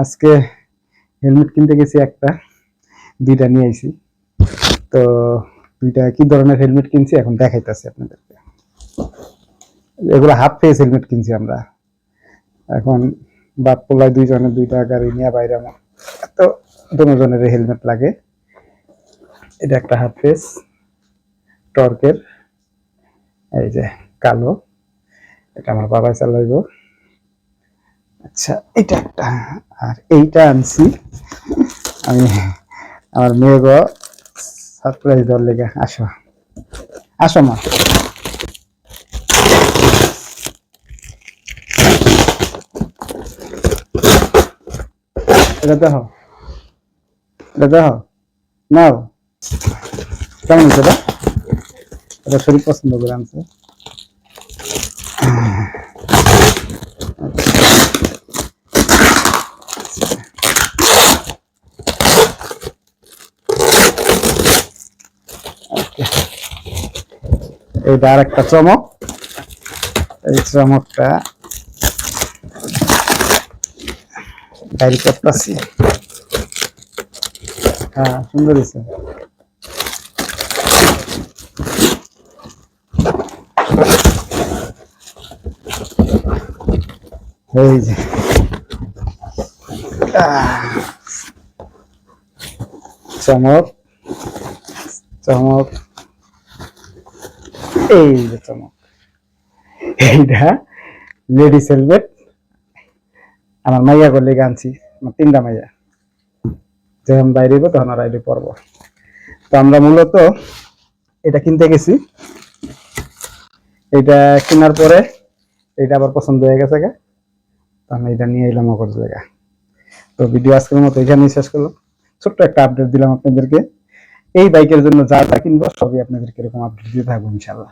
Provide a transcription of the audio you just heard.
আজকে হেলমেট কিনতে গেছি একটা, দুইটা নিয়ে আইছি। তো দুইটা কি ধরনের হেলমেট কিনছি এখন দেখাইতেছি আপনাদেরকে। এগুলো হাফ ফেস হেলমেট কিনছি আমরা। এখন বাপ পোলায় দুইজনের দুইটা গাড়ি নিয়ে বাইরে আমার। তো দুজনের হেলমেট লাগে। এটা একটা হাফ ফেস টর্কের, এই যে কালো। এটা আমার বাবাই চালাইবো। আচ্ছা এটা একটা আর এইটা আনছি। আমি আমার মেয়ে গো সারপ্রাইজ দেওয়ার লেগে, আসো। আসো, মা। এটা দেখো। এটা দেখো। নাও। কেমন হয়েছে এটা শরীর পছন্দ করে আনছে। এইটা আর একটা চমক। এই চমকটা ডাইরি করতেছি। হ্যাঁ সুন্দর হয়েছে। এই যে। চমক। চমক। এই যে চমক। এইটা লেডিস হেলমেট আমার মাইয়া করলে গানছি, আমার তিনটা মাইয়া। যখন বাইরে তখন আর আইডি পড়ব তো আমরা মূলত এটা কিনতে গেছি। এটা কেনার পরে এটা আবার পছন্দ হয়ে গেছে গা। আমি এটা নিয়ে এলাম আমার জায়গা তো ভিডিও আজকের মতো এখানেই শেষ করলাম। ছোট্ট একটা আপডেট দিলাম আপনাদেরকে। এই বাইকের জন্য যা যা কিনবো সবই আপনাদেরকে এরকম আপডেট দিয়ে থাকব ইনশাল্লাহ